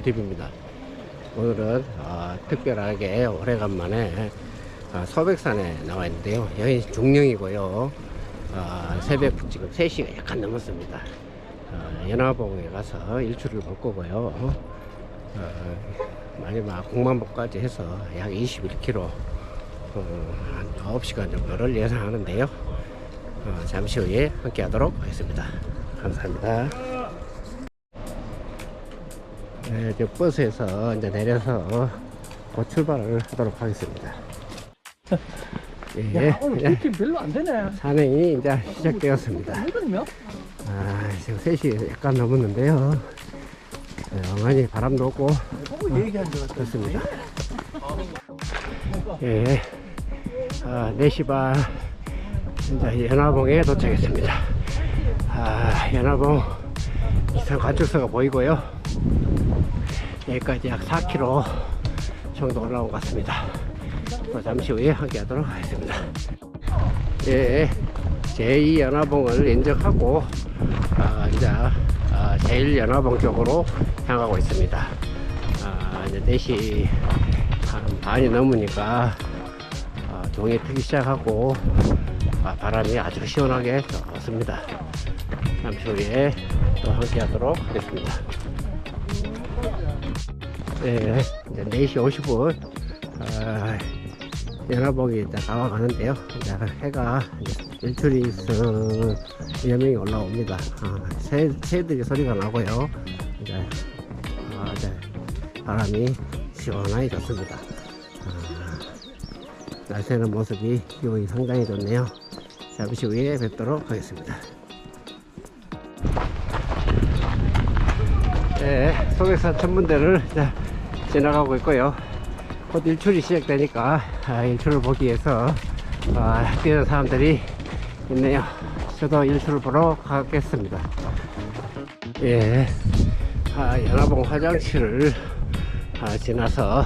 뷰티입니다. 오늘은 어, 특별하게 오래간만에 어, 서백산에 나와 있는데요. 여기 중령이고요. 어, 새벽 지금 3시가 약간 넘었습니다. 어, 연화봉에 가서 일출을 볼 거고요. 어, 마지막 공만봉까지 해서 약 21km 어, 한 9시간 정도를 예상하는데요. 어, 잠시 후에 함께 하도록 하겠습니다. 감사합니다. 네, 이제 버스에서 이제 내려서 곧 출발을 하도록 하겠습니다. 예, 야, 오늘 예, 별로 안 되네. 산행이 이제 시작되었습니다. 힘들면? 아, 지금 3시 약간 넘었는데요. 네, 영원히 바람도 없고 같아. 그렇습니다. 예, 아, 4시 반 이제 연화봉에 도착했습니다. 아, 연화봉 이상 관측소가 보이고요. 여기까지 약 4km 정도 올라온 것 같습니다. 또 잠시 후에 함께 하도록 하겠습니다. 예, 제2 연화봉을 인정하고 아, 이제 아, 제1 연화봉 쪽으로 향하고 있습니다. 아, 이제 4시 한 반이 넘으니까 아, 동이 트기 시작하고 아, 바람이 아주 시원하게 좋습니다. 잠시 후에 또 함께 하도록 하겠습니다. 네, 이제 4시 50분 아, 연화봉이 이제 나와가는데요. 이제 해가 이제 일출이 있어 여명이 올라옵니다. 아, 새, 새들이 소리가 나고요. 이제, 아, 이제 바람이 시원하게 좋습니다. 아, 날새는 모습이 기분이 상당히 좋네요. 잠시 후에 뵙도록 하겠습니다. 네, 소백산 천문대를 지나가고 있고요. 곧 일출이 시작되니까 아, 일출을 보기 위해서 아, 뛰는 사람들이 있네요. 저도 일출을 보러 가겠습니다. 예, 아, 연화봉 화장실을 아, 지나서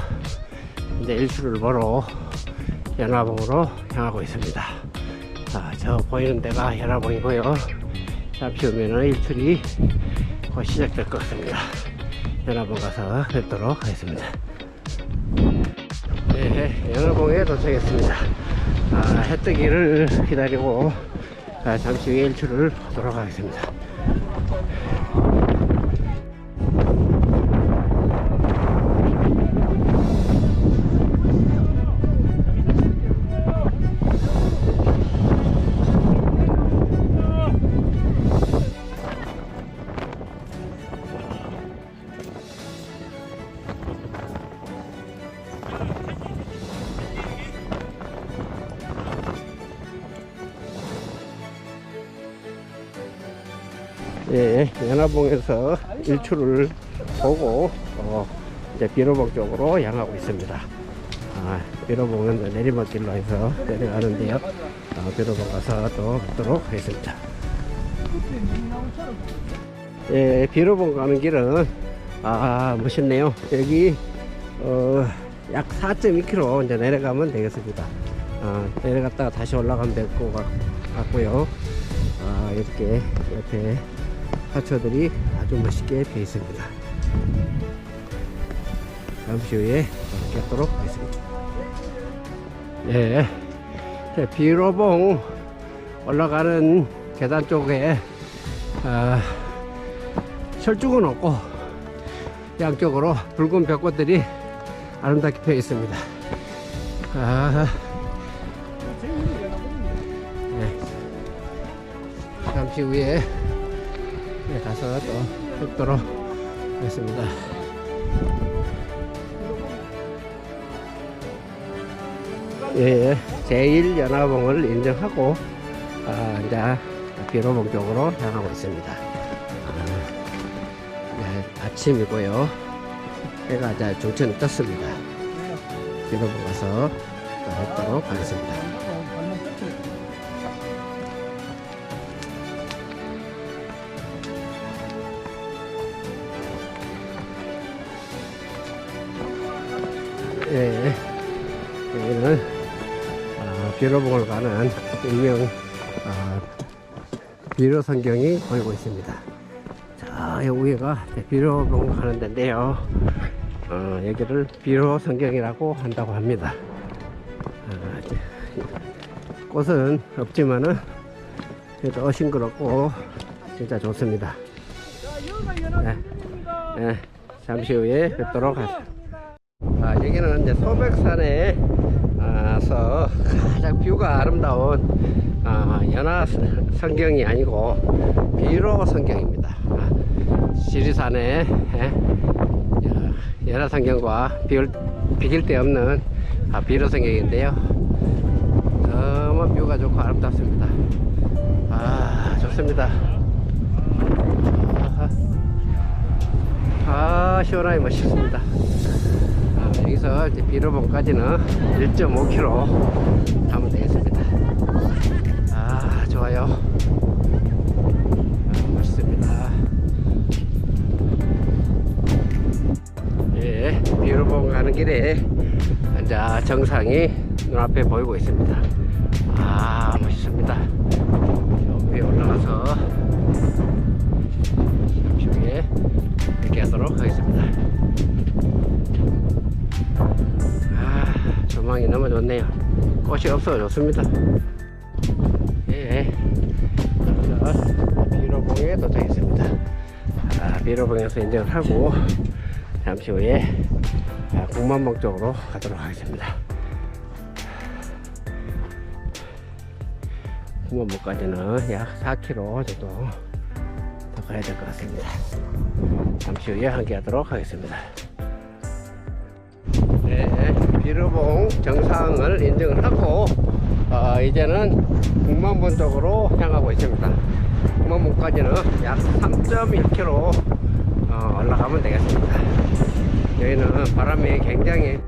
이제 일출을 보러 연화봉으로 향하고 있습니다. 아, 저 보이는 데가 연화봉이고요. 잠시 후면은 일출이 곧 시작될 것 같습니다. 연화봉 가서 뵙도록 하겠습니다. 네, 연화봉에 도착했습니다. 아, 해뜨기를 기다리고 아, 잠시 후에 일출을 보도록 하겠습니다. 예, 연화봉에서 일출을 보고 어, 이제 비로봉 쪽으로 향하고 있습니다. 아, 비로봉은 내리막길로 해서 내려가는데요. 어, 비로봉 가서 또 뵙도록 하겠습니다. 예, 비로봉 가는 길은 아 멋있네요. 여기 어, 약 4.2km 이제 내려가면 되겠습니다. 아, 내려갔다가 다시 올라가면 될 것 같고요. 아, 이렇게 옆에 하초들이 아주 멋있게 되어 있습니다. 잠시 후에 하도록 하겠습니다. 예. 자, 비로봉 올라가는 계단 쪽에 아, 철쭉은 없고 양쪽으로 붉은 벽꽃들이 아름답게 펴 있습니다. 아, 네. 잠시 후에 네, 가서 또 뵙도록 하겠습니다. 예, 제1연화봉을 인정하고 아, 이제 비로봉 쪽으로 향하고 있습니다. 아, 네, 아침이고요. 해가 이제 중천이 떴습니다. 비로봉 가서 또 뵙도록 하겠습니다. 비로봉을 가는 일명 아, 비로 성경이 보이고 있습니다. 자, 아, 여기가 비로봉 가는 데인데요. 어, 여기를 비로 성경이라고 한다고 합니다. 어, 꽃은 없지만은 그래도 싱그럽고 진짜 좋습니다. 네. 네, 잠시 후에 뵙도록 하겠습니다. 아, 여기는 이제 소백산에 와서 가장 뷰가 아름다운 아, 연화 성경이 아니고 비로 성경입니다. 아, 지리산에 예, 연화 성경과 비올, 비길 데 없는 아, 비로 성경인데요. 너무 뷰가 좋고 아름답습니다. 아, 좋습니다. 아하. 아, 시원하게 멋있습니다. 아, 여기서 이제 비로봉까지는 1.5km 가면 되겠습니다. 아, 좋아요. 아, 멋있습니다. 예, 비로봉 가는 길에 이제 정상이 눈앞에 보이고 있습니다. 아, 멋있습니다. 저 위에 올라가서 잠시 후에 이렇게 하도록 하겠습니다. 아, 조망이 너무 좋네요. 꽃이 없어 좋습니다. 예. 자, 비로봉에 도착했습니다. 아, 비로봉에서 인정을 하고 잠시 후에 아, 국만봉 쪽으로 가도록 하겠습니다. 국만봉까지는 약 4km 정도 더 가야 될 것 같습니다. 잠시 후에 함께 하도록 하겠습니다. 네, 비르봉 정상을 인증을 하고 어, 이제는 국만본 쪽으로 향하고 있습니다. 국만본까지는 약 3.1km 어, 올라가면 되겠습니다. 여기는 바람이 굉장히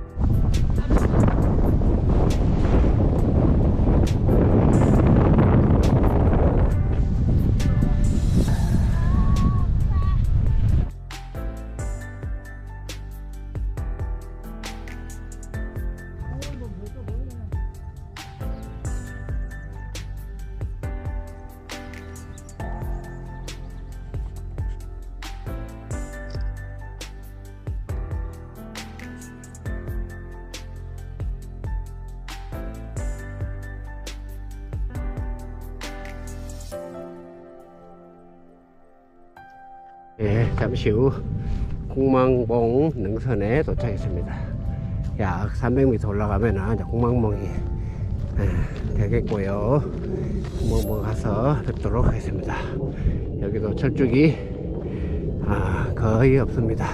예, 잠시 후 국망봉 능선에 도착했습니다. 약 300m 올라가면 이제 국망봉이 예, 되겠고요. 국망봉 가서 뵙도록 하겠습니다. 여기도 철쭉이 아, 거의 없습니다.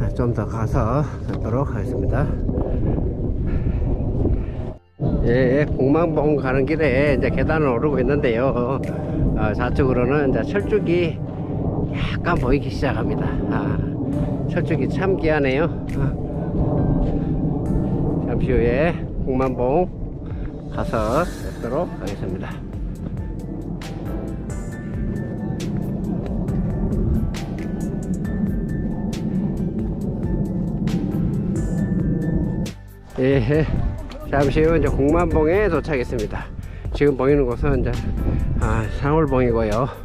아, 좀더 가서 뵙도록 하겠습니다. 예, 공망봉 가는 길에 이제 계단을 오르고 있는데요. 어, 좌측으로는 이제 철쭉이 약간 보이기 시작합니다. 아, 철쭉이 참 귀하네요. 아, 잠시 후에 공만봉 가서 뵙도록 하겠습니다. 예, 잠시 후 이제 공만봉에 도착했습니다. 지금 보이는 곳은 이제 아, 상월봉이고요.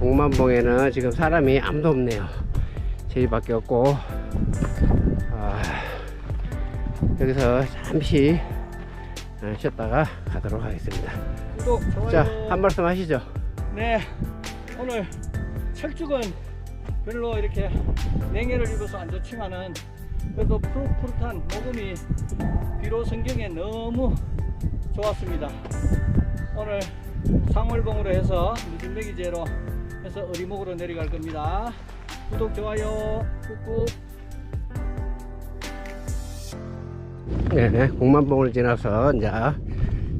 아, 공만봉에는 지금 사람이 아무도 없네요. 저희밖에 없고 아, 여기서 잠시 아, 쉬었다가 가도록 하겠습니다. 구독, 좋아요. 자, 한 말씀 하시죠. 네, 오늘 철쭉은 별로 이렇게 냉해를 입어서 안 좋지만은 그래도 푸릇푸릇한 녹음이 비로 성경에 너무 좋았습니다. 오늘 상월봉으로 해서 늦은매기제로 해서 어리목으로 내려갈 겁니다. 구독, 좋아요, 꾹꾹. 네, 공만봉을 지나서 이제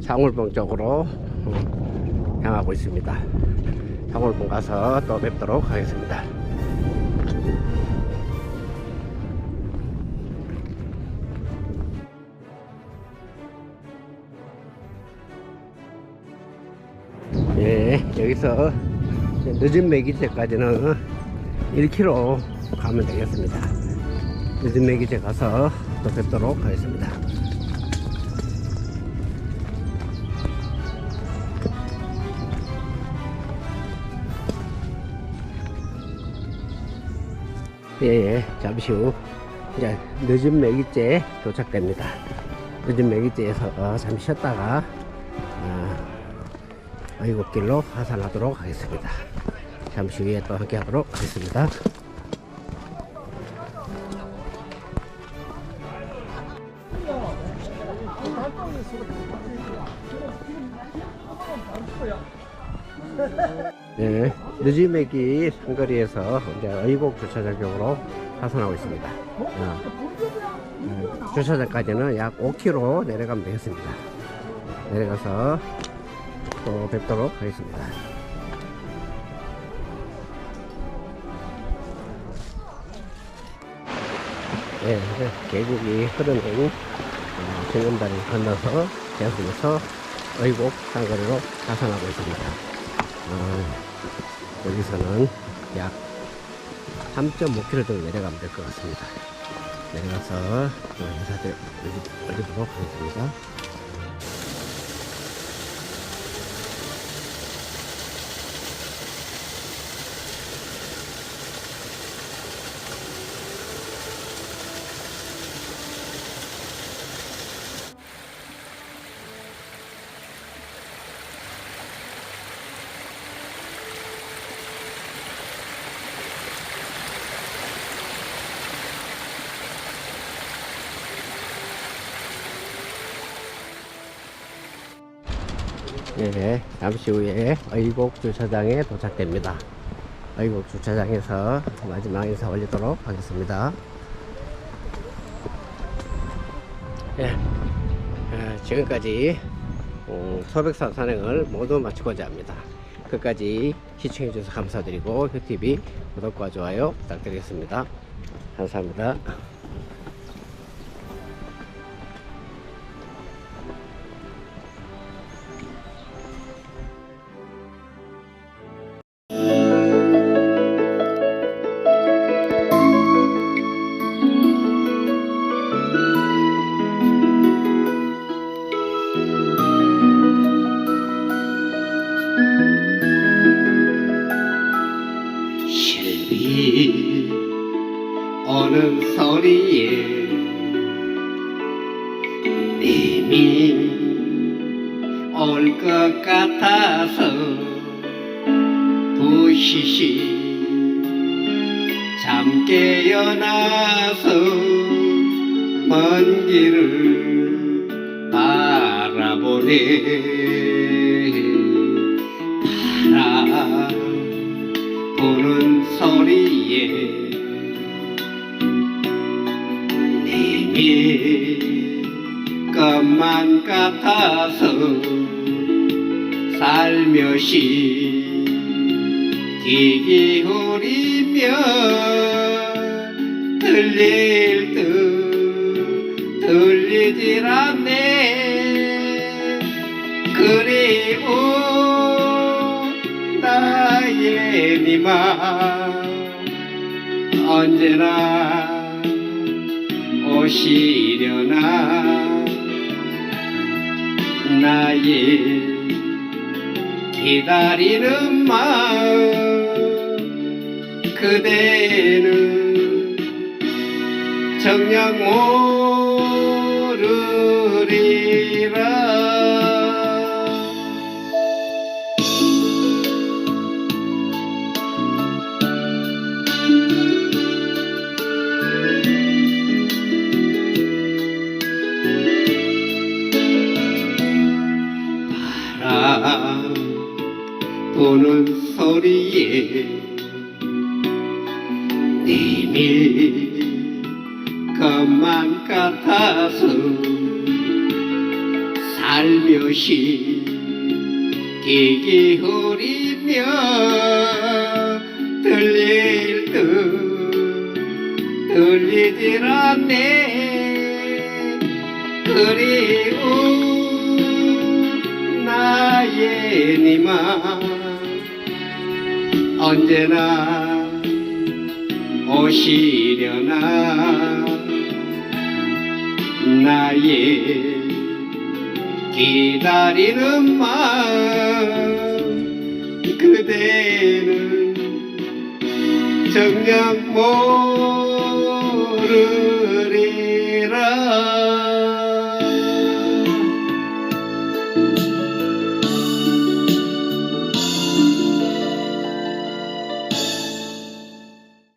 상월봉 쪽으로 어, 향하고 있습니다. 상월봉 가서 또 뵙도록 하겠습니다. 예, 여기서 늦은 매기제까지는 1km 가면 되겠습니다. 늦은 매기제 가서 또 뵙도록 하겠습니다. 예, 예, 잠시 후 이제 늦은 매기째 도착됩니다. 늦은 매기째에서 어, 잠시 쉬었다가 어, 어 이곡길로 하산하도록 하겠습니다. 잠시 후에 또 함께 하도록 하겠습니다. 네, 늦은매기 상거리에서 이제 의곡 주차장 쪽으로 하산하고 있습니다. 어, 음, 주차장까지는 약 5km 내려가면 되겠습니다. 내려가서 또 뵙도록 하겠습니다. 네, 이제 계곡이 흐르는 어, 정금다리를 건너서 계속해서 의곡 상거리로 하산하고 있습니다. 어, 여기서는 약 3.5km 정도 내려가면 될 것 같습니다. 내려가서 인사들 올리도록 하겠습니다. 예, 잠시 후에 의곡 주차장에 도착됩니다. 의곡 주차장에서 마지막 인사 올리도록 하겠습니다. 예, 어, 지금까지 음, 소백산 산행을 모두 마치고자 합니다. 끝까지 시청해 주셔서 감사드리고 흑TV 구독과 좋아요 부탁드리겠습니다. 감사합니다. 오는 소리에 님이 올 것 같아서 부시시 잠 깨어나서 먼 길을 바라보네 같아서 살며시 귀 기울이며 들릴 듯 들리질 않네. 그리고 나의 니마 언제나 오시려나 나의 기다리는 마음. 그대는 정녕 모르리 소리에 님이 것만 같아서 살며시 귀 기울이며 들릴 듯 들리질 않네 그리고 나의 니마 언제나 오시려나? 나의 기다리는 마음 그대는 정녕 못 푸른